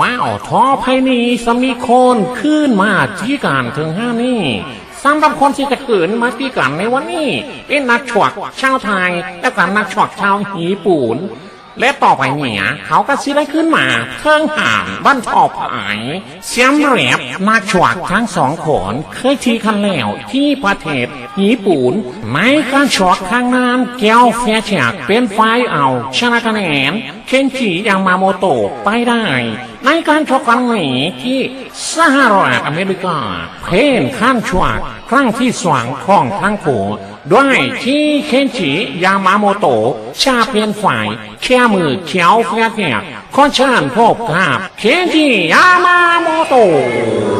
ว้าวทอไพนีสมีคนขึ้นมาที่การถึงห้านี่สำหรับคนที่จะเกิดมาที่กันในวันนี้เป็นนักฉวกชาวไทย และก็นักฉวกชาวญี่ปุ่น และต่อไปเนี่ย เขาก็สิได้ขึ้นมาเทิงห่านบ้านทอผายเสียมแหลบนักฉวกทั้งสองคนเคยทีคันแล้วที่ประเทศญี่ปุ่นในการฉวกข้างนั้นแก้วแฟร์แฉกเป็นไฟเอาชนะคะแนนเคนจิยามาโมโตะไปได้ ในการชกครั้งนี้ที่สหรัฐอเมริกา เพนขั้นชวกครั้งที่สองของทั้งคู่ ด้วยที่เคนจิยามาโมโตะชาเพียนฝ่ายแค่มือเขียวแฟร์แฉกขอชานพบกับเคนจิยามาโมโตะ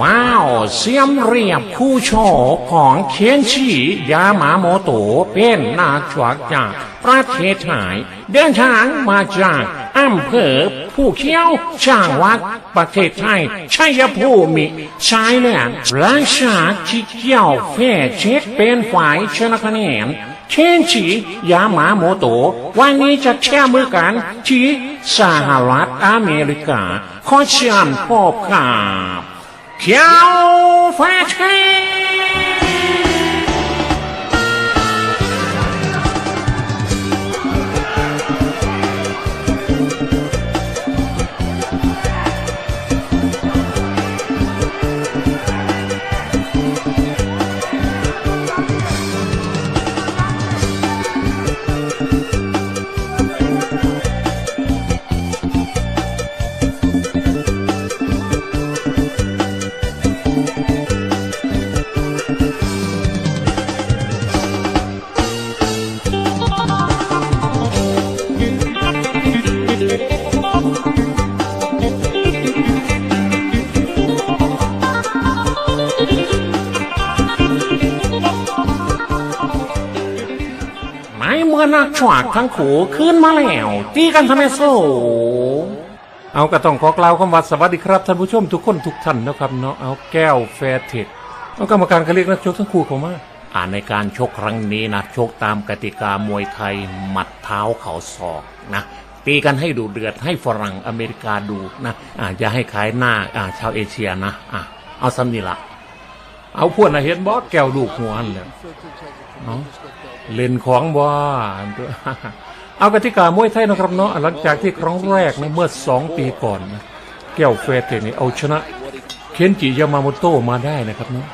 ว้าว เสียมเรียบคู่โชว์ของเคนชิยามาโมโตเป็นนักชวกจากประเทศไทยเดินทางมาจากอำเภอผู้เขียวช่างวัดประเทศไทยชัยภูมิชายแลนด์หลังจากที่เกี่ยวแฟร์เช็คเป็นฝ่ายชนะคะแนนเคนชิยามาโมโตวันนี้จะแช่มือกันที่สหรัฐอเมริกา ขอเชิญพบกับ เขีย ในเมื่อนักฉวากทั้งขู่ขึ้นมาแล้วตีกันทำไมสู้เอาก็ต้องขอกล่าวคำว่าสวัสดีครับท่านผู้ชมทุกคนทุกท่านนะครับเนาะเอาแก้วแฟร์เทคเอากรรมการก็เรียกนักชกทั้งคู่เขามาอ่านในการชกครั้งนี้นะชกตามกติกามวยไทยหมัดเท้าเข่าศอกนะตีกันให้ดูเดือดให้ฝรั่งอเมริกาดูนะอ่าอย่าให้ขายหน้าอ่าชาวเอเชียนะอะเอาซ้ำนี่ละเอาพวกนะเห็นบอสแก้วลูกหัวนั่นแหละเอาะ เล่นของบ่อันตัวเอากติกามวยไทยนะครับเนาะหลังจากที่ครั้งแรกนะเมื่อสองปีก่อนนะแก้วแฟรเทนี่เอาชนะ เคนจิยามาโมโตะมาได้นะครับเนาะ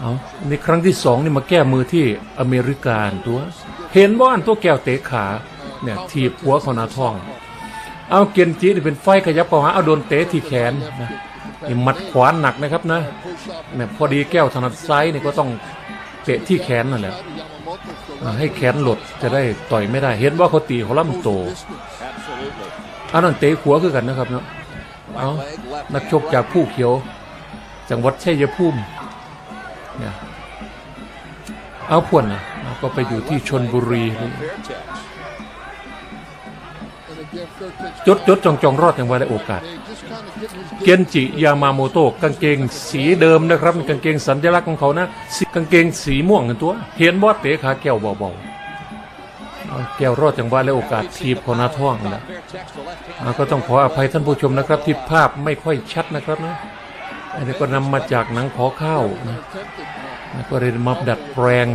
เอาในครั้งที่สองนี่มาแก้มือที่อเมริกาตัว เห็นว่าอันตัวแก้วเตะขาเนี่ยทีบหัวขอนาทอง เอาเกนจีนี่เป็นไฟขยับเข้าหาเอาโดนเตะที่แขนนะนี่หมัดขวานหนักนะครับนะเนี่ยพอดีแก้วถนัดซ้ายนี่ก็ต้องเตะที่แขนนั่นแหละ ให้แขนหลดจะได้ต่อยไม่ได้ เห็นว่าเขาตีเขาล่ำโตอันนั้นเตะหัวคือกันนะครับเนาะเอานักชกจากผู้เขียว จังหวัดชัยภูมิเนี่ยเอาพวนนะก็ไปอยู่ที่ชนบุรีจดจดจองจองรอดอย่างว่าได้โอกาส เกนจิยามาโมโตะกางเกงสีเดิมนะครับกางเกงสัญลักษณ์ของเขานะสีกางเกงสีม่วงกันตัว เห็นว่าเตะขาแก้วเบาๆแก้วรอดจังว่าได้โอกาสทีบของนาท้องนะก็ต้องขออภัยท่านผู้ชมนะครับ ที่ภาพไม่ค่อยชัดนะครับนะอันนี้ก็นำมาจากหนังขอข้าวนะก็เลยมาดัดแปลง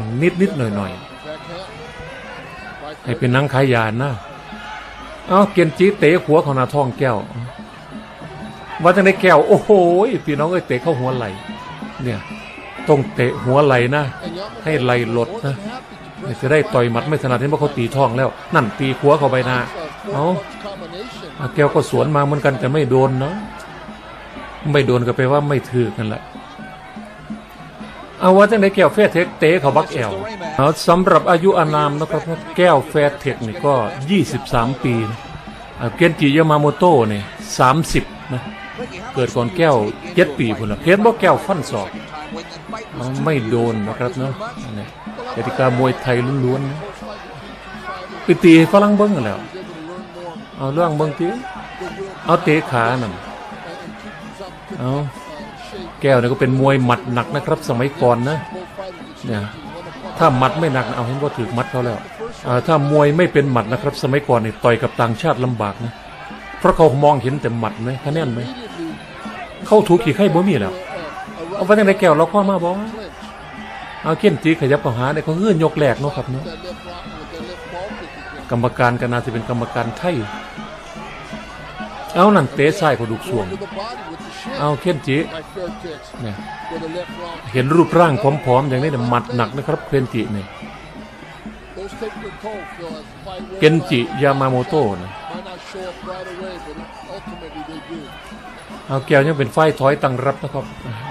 นิดๆหน่อยๆให้เป็นหนังขายยานนะเอาเกียนจีเตะหัวของนาท้องแก้ว ว่าจังได้แก้ว โอ้โหพี่น้องเอ้ยเตะเข้าหัวไหลเนี่ยต้องเตะหัวไหลนะ ให้ไหลหลดนะจะได้ต่อยหมัดไม่ถนัดเห็นว่าเขาตีท้องแล้ว นั่นตีหัวเข้าไปนะเอาอาแก้วก็สวนมาเหมือนกันแต่ไม่โดนเนาะไม่โดนก็แปลว่าไม่ถือกันแหละเอาว่าจังได้แก้วแฟร์เทคเตะเขาบักแอลเอาสำหรับอายุอานามนะครับแก้วแฟร์เทคนี่ก็ 23 ปีนะเกนจิยามาโมโต้เนี่ย30 นะ เกิดก่อนแก้วเจ็ดปีพุ่นะเห็นบ่แก้วฟันศอกไม่โดนนะครับเนาะนี่กติกามวยไทยล้วนๆนะไปตีฝรั่งเบิ้งแล้ว เอาเรื่องเบิ้งตีเอาเตะขานั่นเอาแก้วเนี่ยก็เป็นมวยหมัดหนักนะครับ สมัยก่อนนะเนี่ยถ้าหมัดไม่หนักเอาเห็นว่าถือมัดเขาแล้วถ้ามวยไม่เป็นหมัดนะครับ สมัยก่อนเนี่ยต่อยกับต่างชาติลำบากนะเพราะเขามองเห็นแต่หมัดไหมคะแนนไหม เข้าถูกขี่ไข่บ่มีแล้วเอาไปทางไหนแก้วเราข้อมาบ่เอาเขียนจีขยับเข้าหาเนี่ยเขาเงื่อนยกแหลกเนาะครับเนาะกรรมการก็น่าจะเป็นกรรมการไทยเอานั่นเตะซ้ายเขาดุกสวง เอาเขียนจีเนี่ยเห็นรูปร่างผอมๆอย่างนี้เนี่ยหมัดหนักนะครับเขียนจีเนี่ยเกนจิยามาโมโต้นะ เอาแก้วยังเป็นไฟถอยตังรับนะครับ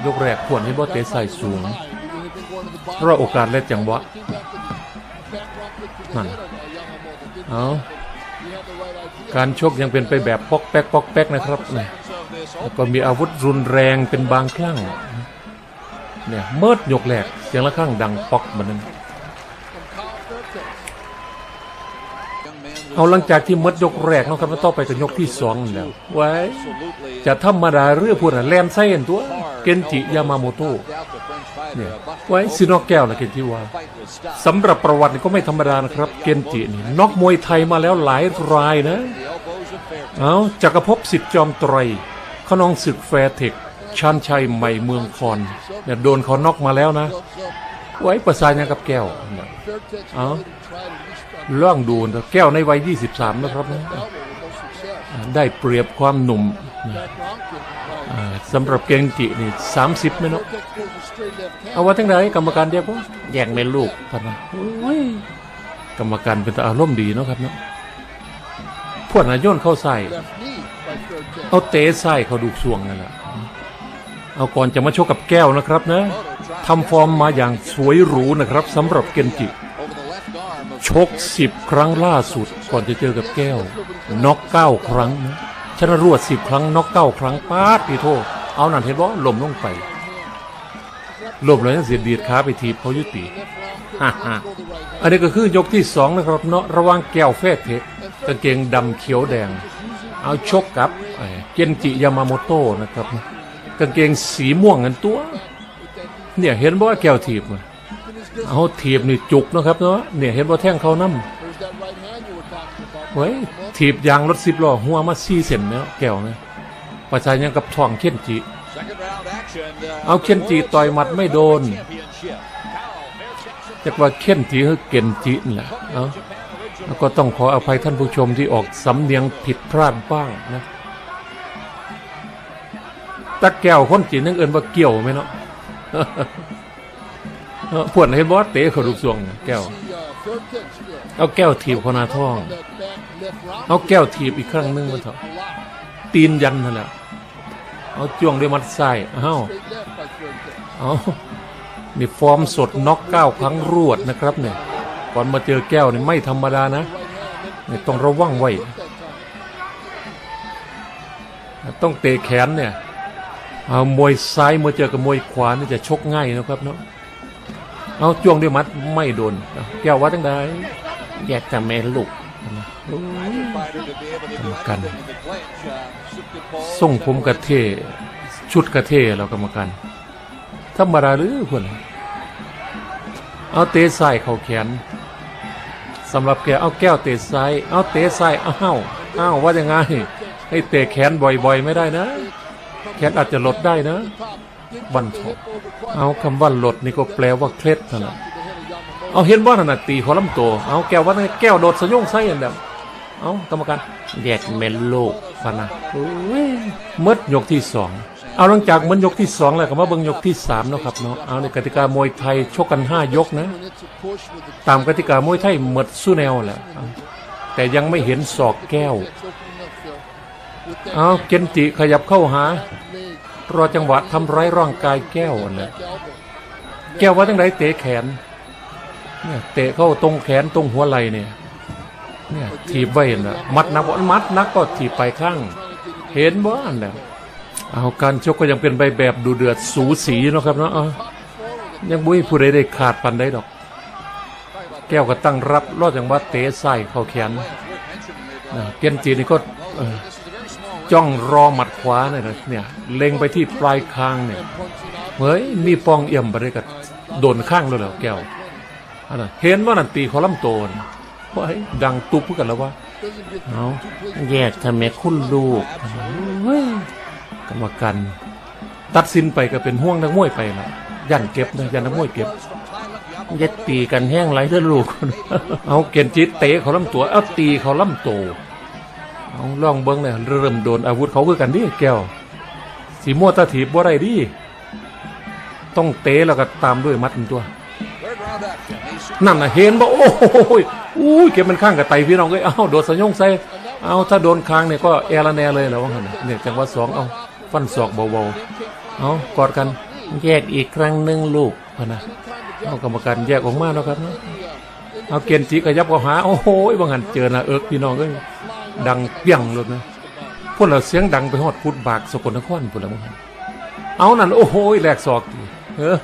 ยกแรกควรให้บ่เตะใส่สูงเพราะโอกาสและจังหวะนั่นเอาการชกยังเป็นไปแบบปอกแป๊กปอกแป๊กนะครับนี่ยแล้วก็มีอาวุธรุนแรงเป็นบางครั้งเนี่ยเมิดยกแหลกเสียงละครั้งดังปอกเหมือนนั้น เอาหลังจากที่มดยกแรกเนาะครับแล้วต่อไปก็ยกที่สองแล้วไว้ จะธรรมดาเรื่อพูดอะแลนไส้เห็นตัว เกนจิยามาโมโตะเนี่ยไว้ซินอกแก้วนะเกนจิว่าสำหรับประวัติก็ไม่ธรรมดานะครับ เกนจินี่นอกมวยไทยมาแล้วหลายรายนะ เอาจักรภพสิทธิ์จอมไตรขนองศึกแฟร์เทคชานชัยใหม่เมืองคอนเนี่ยโดนเขานอกมาแล้วนะ ไว้ประสานยังกับแก้วเอา ล่องดูนะแก้วในวัย 23 นะครับนะได้เปรียบความหนุ่มนะอ่าสำหรับเกงจินี่30ไหมเนาะเอาว่าทั้งใดกรรมการเดียวก็แย่งเป็นลูกพันนะโอ้ยกรรมการเป็นตาอารมณ์ดีเนาะครับเนาะพวกนายโยนเข้าใส่ เอาเตะใส่เขาดูสวงนั่นแหละเอาก่อนจะมาชกกับแก้วนะครับนะทำฟอร์มมาอย่างสวยหรูนะครับสำหรับเกนจิช กสิบครั้งล่าสุด ก่อนจะเจอกับแก้วน็อกเก้าครั้งนะชนะรวดสิบครั้งน็อกเก้าครั้งป้าดพี่โทษเอานั่นเห็นว่าลมลงไปลมแล้วยังเสียดีดขาไปทีบเขายุติฮ่าฮ่าอันนี้ก็คือยกที่สองนะครับเนาะระว่างแก้วแฟร์เทคกางเกงดำเขียวแดง เอาชกกับเกนจิยามาโมโตะนะครับกางเกงสีม่วงกันตัว เนี่ยเห็นบ่ว่าแก้วทีบมัน เอาถีบนี่จุกนะครับเนาะเนี่ยเห็นว่าแท่งเขาน้ำไว้ยถีบยางรถสิบล้อหัวมาซี่เซนแล้วแก้วนะประชายังกับท่องเข็นจีเอาเข็นจีต่อยหมัดไม่โดนจะว่าเข็นจีคือเก่นจีนั่นแหละเอาแล้วก็ต้องขออภัยท่านผู้ชมที่ออกสำเนียงผิดพลาดบ้างนะตะแก้วคนจีนนั่งเอินว่าเกี่ยวไหมเนาะ พวดเห็นบอสเตะเขาลูกสวงแก้ว เอาแก้วถีบเขาหนาท้อง เอาแก้วถีบอีกครั้งนึงมาเถอะตีนยันนั่นแหละเอาจ้วงด้วยมัดไส้อ้าวเอานี่ฟอร์มสดน็อกเก้าครั้งรวดนะครับเนี่ยก่อนมาเจอแก้วนี่ไม่ธรรมดานะนี่ต้องระวังไว้ ต้องเตะแขนเนี่ยเอามวยซ้ายมาเจอกับมวยขวานี่จะชกง่ายนะครับเนาะ เอาจ้วงด้วยมัดไม่โดนแก้วว่าตั้งใดแยกแต่แม่ลูกกรรมการส่งผมกระเทชุดกระเทเรากรรมการธรรมดาหรือคนเอาเตะซ้ายเข้าแขนสำหรับแกเอาแก้วเตะซ้ายเอาเตะซ้ายอ้าวอ้าวว่ายังไงให้เตะแขนบ่อยๆ ไม่ได้นะ แขนอาจจะหลดได้นะ บันทบเอาคำว่าหลดนี่ก็แปลว่าเคล็ดนั่นแหละเอาเห็นว่านั่นน่ะตีขอลำตัวเอาแก้วว่าแก้วโดดสยองไส้อันเดียวเอากรรมการแยกเมนโลกพะนะโอ้ยหมดยกที่สองเอาหลังจากหมันยกที่สองแล้วก็มาเบิ่งยกที่สามเนาะครับเนาะเอาในกติกามวยไทยชกกันห้ายกนะ ตามกติกามวยไทยหมดสู้แนวแหละเอาแต่ยังไม่เห็นศอกแก้ว เอาเกนจิขยับเข้าหา รอจังหวะทำร้ายร่างกายแก้วนั่นะแก้วว่าตั้งไหนเตะแขน เนี่ยเตะเข้าตรงแขนตรงหัวไหล่เนี่ย เนี่ยถีบไว้นะมัดนักบ่มัดนักก็ถีบไปข้าง เห็นบ้านแล้วเอาการชกก็ยังเป็นใบแบบดูเดือดสูสีเนาะครับเนาะยังบุ้ยผู้ใดได้ขาดปันได้ดอก แก้วก็ตั้งรับรอดจังหวะเตะใส่เข้าแขนนะเกนจีนี่ก็ จ้องรอหมัดขวาเนี่ยนะเนี่ยเล็งไปที่ปลายคางเนี่ยเฮ้ยมีปองเอี่ยมไปเลยกับโดนข้างแล้วเหรอแก้วอันนั้นเห็นว่านั่นตีคอลัมน์โตนเฮ้ยดังตุบกันแล้วว่าเอาแยกทำไมคุณลูกเฮ้ยกรรมการตัดสินไปก็เป็นห่วงนักมวยไปละยันเก็บนะยันนักมวยเก็บยัดตีกันแห้งไรเด้อลูก เอาเกียนจิตเตะเขาลำตัว เอาตีเขาลำโต เอาล่องเบิ้งเนี่ยเริ่มโดนอาวุธเขาคือกันดิแก้วสีม่วตาถีบบ่ไรดิต้องเตะแล้วก็ตามด้วยมัดตัว นั่นนะเห็นบ่โอ้ยอุ้ยเก็บมันข้างกับไตพี่น้องเอ้ยเอ้าโดดสยองใส่เอาถ้าโดนคางเนี่ยก็แอละแนเลยแล้วว่าหันเนี่ยจังหวะสองเอาฟันศอกเบาๆเอากอดกันแยกอีกครั้งหนึ่งลูกพนะเอากรรมการแยกออกมาแล้วครับเอาเกียนจีขยับก็หาโอ้โหบางหันเจอนะเอิกพี่น้องเอ้ย ดังเปี้ยงเลยนะพวกเราเสียงดังไปฮอดพุดบากสกลนครพวกเราหนเอานั่นโอ้โหแหลกศอกเออ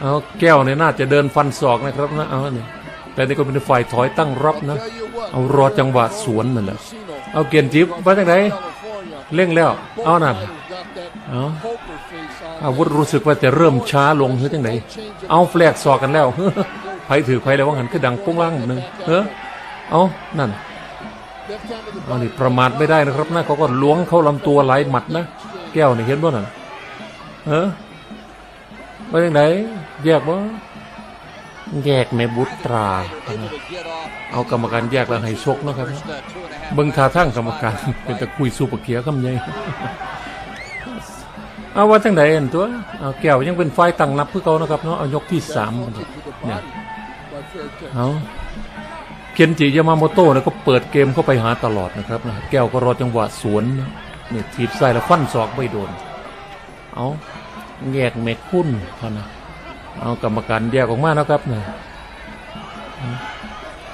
เอาแก้วเนี่ยน่าจะเดินฟันศอกนะครับนะเอาเนี่ยแต่นี่ก็เป็นฝ่ายถอยตั้งรับนะ เอารอจังหวะสวนนั่นแหละเอาเกียนจีว่าจังไหนเร่งแล้ว เอานั่นเอาอาวุธรู้สึกว่าจะเริ่มช้าลงหรือจังไหนเอาแฟลกซอกกันแล้วไผถือไผแล้วว่าหันคือดังปุ้งล่างหนึ่งเออเอานั่น อานี่ประมาทไม่ได้นะครับนะเขาก็ล้วงเข้าลำตัวหลายหมัดนะแก้วนี่เห็นบ่นั่นเออว่าจังไหนแยกบ่แยกแม่บุตรา เอากรรมการแยกแล้วให้ชกเนาะครับเบิ่งท่าทางกรรมการเป็นตะคุยสูบปะเขียคำใหญ่เอาว่าจังไดอันตัวเอาแก้วยังเป็นไฟตั้งรับเพื่อเขานะครับเนาะเอายกที่สามเนี่ยเอา เคนจิยามาโมโต้เนี่ยก็เปิดเกมเข้าไปหาตลอดนะครับนะแก้วก็รอจังหวะสวนเนี่ยถีบใส่แล้วฟันศอกไม่โดน เอาแยกแม่คุณพอนะเอากรรมการแยกออกมานะครับเนี่ย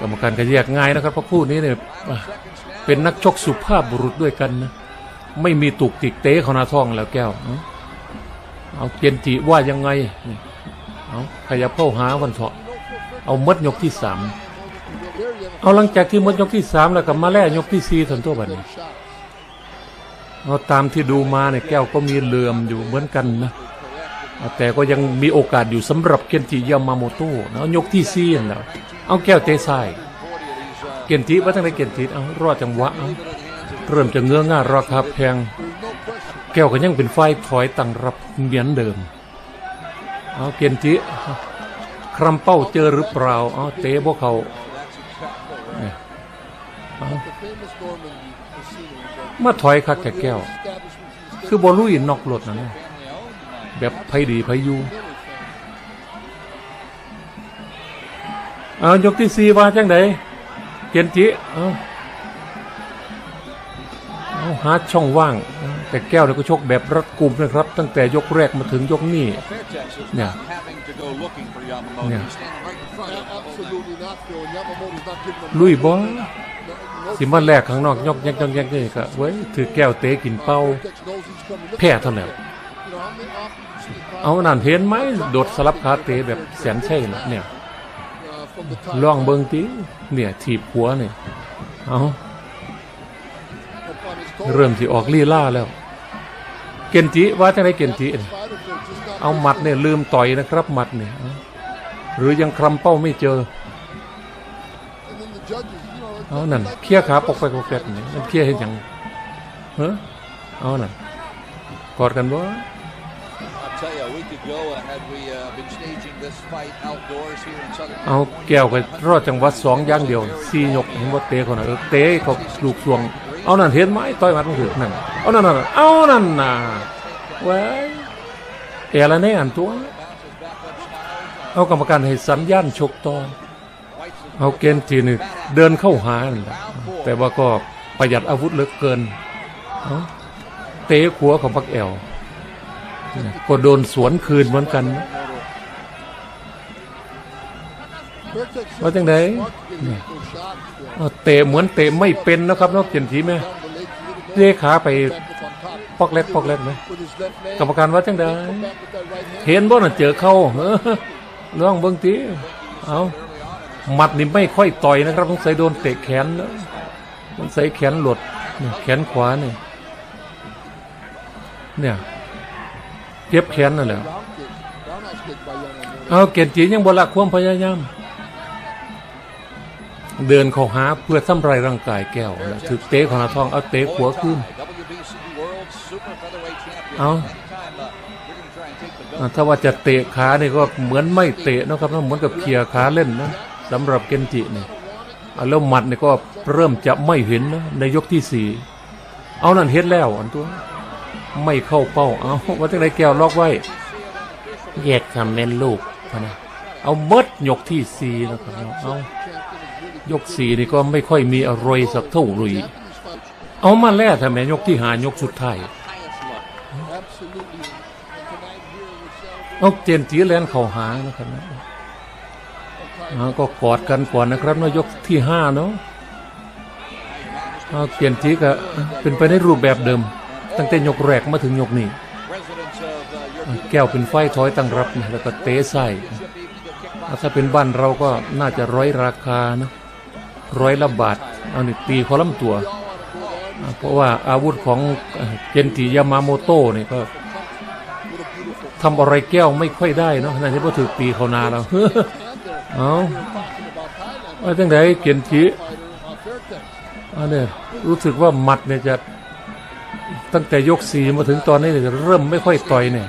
กรรมการก็แยกง่ายนะครับเพราะคู่นี้เนี่ยเป็นนักชกสุภาพบุรุษด้วยกันนะไม่มีตุกติกเตะเขาหน้าท้องแล้วแก้ว เอาเกียนจิว่ายังไง เอาขยับเข้าหาวันเถาะเอามดยกที่สาม เอาหลังจากที่มดยกที่สามแล้วก็มาแล่ยกที่สี่ทันตัวบัดนี้เอาตามที่ดูมาเนี่ยแก้วก็มีเหลื่อมอยู่เหมือนกันนะแต่ก็ยังมีโอกาสอยู่สำหรับเกียนจิยามาโมโต้นะยกที่สี่นั่นแล้วเอาแก้วเตะซ้ายเกียนจิว่าทั้งในเกียนจิเอารอดจังหวะเอาเริ่มจะเงื้อง่าราคาแพง แก้วก็ยังเป็นไฟถอยตั้งรับเหมือนเดิมเอาเกียนจิครัมเป้าเจอหรือเปล่าเอาเตะพวกเขา มาถอยคักแก่แก้ว คือบอลลุยนอกรถนั่นนะแบบไพดีไพยูเอายกที่สี่ว่าจังไดเกียนจิเอาเอาหาช่องว่าง แต่แก้วเนี่ยก็ชกแบบรัดกุมนะครับ ตั้งแต่ยกแรกมาถึงยกนี้เนี่ยเนี่ยลุยบอ สิมาแรกข้างนอกยกยักยักยักนี่ก็เว้ยถือแก้วเตะกินเป้าแพ้เท่านั้นเอานั่นเห็นไหมโดดสลับขาเตะแบบแสนใช่นะเนี่ยลองเบิงตีเนี่ยถีบหัวเนี่ยเอาเริ่มที่ออกลีล่าแล้ว เกนจิว่าจะไรเกนจิเนี่ยเอาหมัดเนี่ยลืมต่อยนะครับหมัดเนี่ยหรือยังคลำเป้าไม่เจอ เอานั่นเคลียร์ขาปกไปปกแปดนี่มันเคลียร์เห็นยังเฮ้อเอานั่นกอดกันบ่ I'll tell you, a week ago, uh, had we uh, been staging this fight outdoors here in Southern เอาแก้วก็รอดจังหวัดสองอย่างเดียวสี่ยกเห็นว่าเตะเขาน่ะเออเตะเขาลูกสวง เอาเอานั่นเห็นไหมต่อยหมัดมันถือนั่นเอานั่นนั่นเอานั่นน่ะเว้ยเอละแน่อันตัว เอากรรมการให้สัญญาณชกต่อ เอาเกณฑ์ทีนึงเดินเข้าหานั่นแหละแต่ว่าก็ประหยัดอาวุธเหลือเกิน เตะขัวของพักแอลก็โดนสวนคืนเหมือนกันว่าจังไดเตะเหมือนเตะไม่เป็นนะครับนอกเจนทีไหมเตะขาไปปอกเล็กปอกเล็กไหมกรรมการว่าจังไดเห็นบ่น่ะเจอเข้าเออลองเบิ่งตีเอา มัดนี่ไม่ค่อยต่อยนะครับต้องใส่โดนเตะแขนนะมันใส่แขนหลดแขนขวาเนี่ยเนี่ยเจ็บแขนนั่นแหละเอาเกณฑ์จียังบละความพยายามเดินเข้าหาเพื่อทำลายร่างกายแก้วถือเตะของนาทองเอาเตะหัวขึ้น WBC World Super Featherweight Champion. Áo. Anytime, uh, we're going to try and take the belt. อ่าถ้าว่าจะเตะขาเนี่ก็เหมือนไม่เตะนะครับนะเหมือนกับเขี่ยขาเล่นนะ สำหรับเกนจิเนี่ยอ่าแล้วหมัดนี่ก็เริ่มจะไม่เห็นนะในยกที่สี่เอานั่นเห็นแล้วอันตัว ไม่เข้าเป้าเอาว่าจังไรแก้วล็อกไว้ แยกทำเป็นลูกพะนะเอาเบิดยกที่สี่นะครับเนาะเอายกสี่นี่ก็ไม่ค่อยมีอะไรสักเท่าไหร่เอามาแล้วทำไมยกที่หายกสุดท้ายเอาเจนจีแลนเข้าหานะครับนะอ่า ก็กอดกันก่อนนะครับเนอะยกที่ห้าเนาะเอาเจนจีก็เป็นไปในรูปแบบเดิม ตั้งแต่ยกแรกมาถึงยกนี้แก้วเป็นไฟถอยตั้งรับนะแล้วก็เตะใส่ถ้าเป็นบ้านเราก็น่าจะร้อยราคานะร้อยละบาทเอานี่ตีคอลำตัว เพราะว่าอาวุธของเจนจิยามาโมโต้นี่ก็ทำอะไรแก้วไม่ค่อยได้เนาะนั่นที่พอถือตีเขานาแล้ว เอาว่าจังไดเกียนจีอันนี้รู้สึกว่าหมัดเนี่ยจะตั้งแต่ยกสี่มาถึงตอนนี้เนี่ยจะเริ่มไม่ค่อยต่อยเนี่ย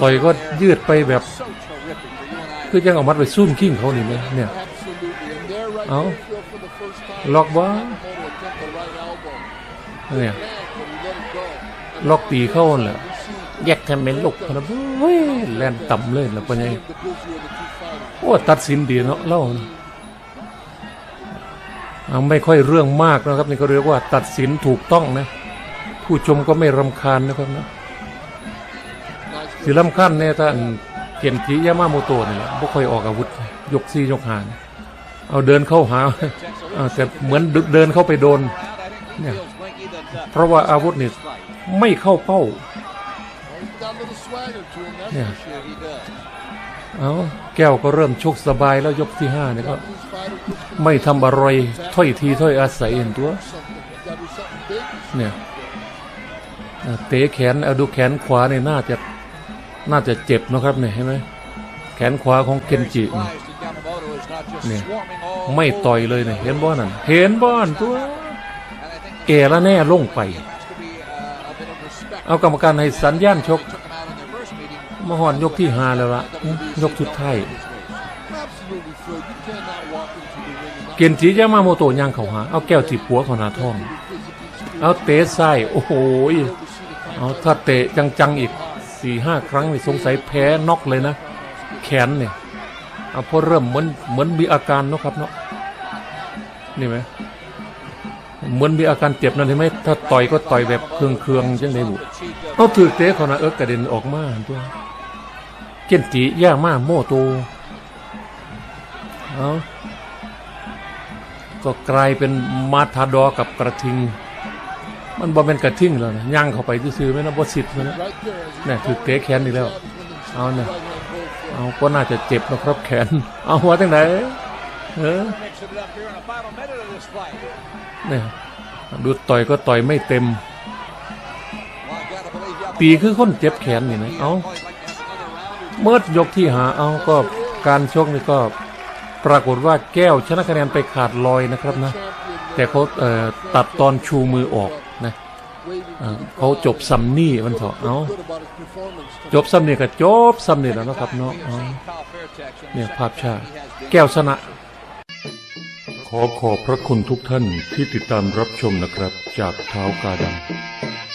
ต่อยก็ยืดไปแบบคือยังเอามัดไปซุ่มขิ้งเขานี่ไหมเนี่ยเอาล็อกว่าเนี่ยล็อกตีเข้าแหละแยกแทมเป็นลูกนะเว้ยแลนต่ำเลยแล้วเป็นไงโอ้ตัดสินดีเนาะเล่านะไม่ค่อยเรื่องมากนะครับนี่ก็เรียกว่าตัดสินถูกต้องนะ ผู้ชมก็ไม่รำคาญนะครับนะสิรำคาญเนี่ยถ้านเกียนทียามาโมโตนี่แหละบ่ค่อยออกอาวุธ ยกซียกหานเอาเดินเข้าหาอ่าแต่เหมือนเดินเข้าไปโดนเนี่ยเพราะว่าอาวุธนี่ไม่เข้าเป้าเนี่ย เอาแก้วก็เริ่มชกสบายแล้วยกที่ห้าเนี่ยก็ไม่ทำอะไรถ้อยทีถ้อยอาศัยเห็นตัว เนี่ยเตะแขนเอาดูแขนขวาเนี่ยน่าจะน่าจะเจ็บนะครับเนี่ยเห็นไหมแขนขวาของเกนจิเนี่ยไม่ต่อยเลยเนี่ยเห็นบ้านั่นเห็นบ้านตัวแก่แล้วแน่ลงไป เอากรรมการให้สัญญาณชก มาหอนยกที่ห้าแล้วละยกสุดไทยเกียนจียามาโมโตย่างเขาหา เอาแก้วจีบหัวเขาหนาท้อง เอาเตะไส้โอ้โหเอาถ้าเตะจังๆอีกสี่ห้าครั้งนี่สงสัยแพ้น็อกเลยนะ แขนเนี่ยเอาพอเริ่มเหมือนเหมือนมีอาการเนาะครับเนาะนี่ไหมเหมือนมีอาการเจ็บนั่นเห็นไหมถ้าต่อยก็ต่อยแบบเคืองๆจังไดบุเอาถือเตะเขานะเอิกกระเด็นออกมาตัว เกียนจีย่ามาโมโตเอาก็กลายเป็นมาทาดอกับกระทิง มันบ่เป็นกระทิงแล้วนะย่างเข้าไปซื่อไหมนะบ่สิทธิ์มันนะเนี่ยถือเตะแขนอีกแล้ว เอาเนี่ยเอาก็น่าจะเจ็บนะครับแขน เอาหัวตั้งไหนเออเนี่ยดูต่อยก็ต่อยไม่เต็ม ตีคือคนเจ็บแขนนี่นะ เอา เมื่อยกที่หาเอาก็การชกนี่ก็ปรากฏว่าแก้วชนะคะแนนไปขาดลอยนะครับนะ แต่เขาเตัดตอนชูมือออกนะเอ่อเขาจบซัมนี่มันเถอะเอาจบซัมนี่ก็จบซัมนี่แล้วนะครับเนาะเนี่ยภาพชาแก้วชนะ ขอขอบพระคุณทุกท่านที่ติดตามรับชมนะครับ จากเท้ากาดำ